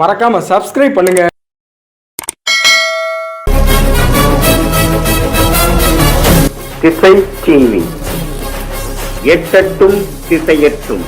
மறக்காம சப்ஸ்கிரைப் பண்ணுங்க. திசை டிவி எட்டட்டும் திசையட்டும்.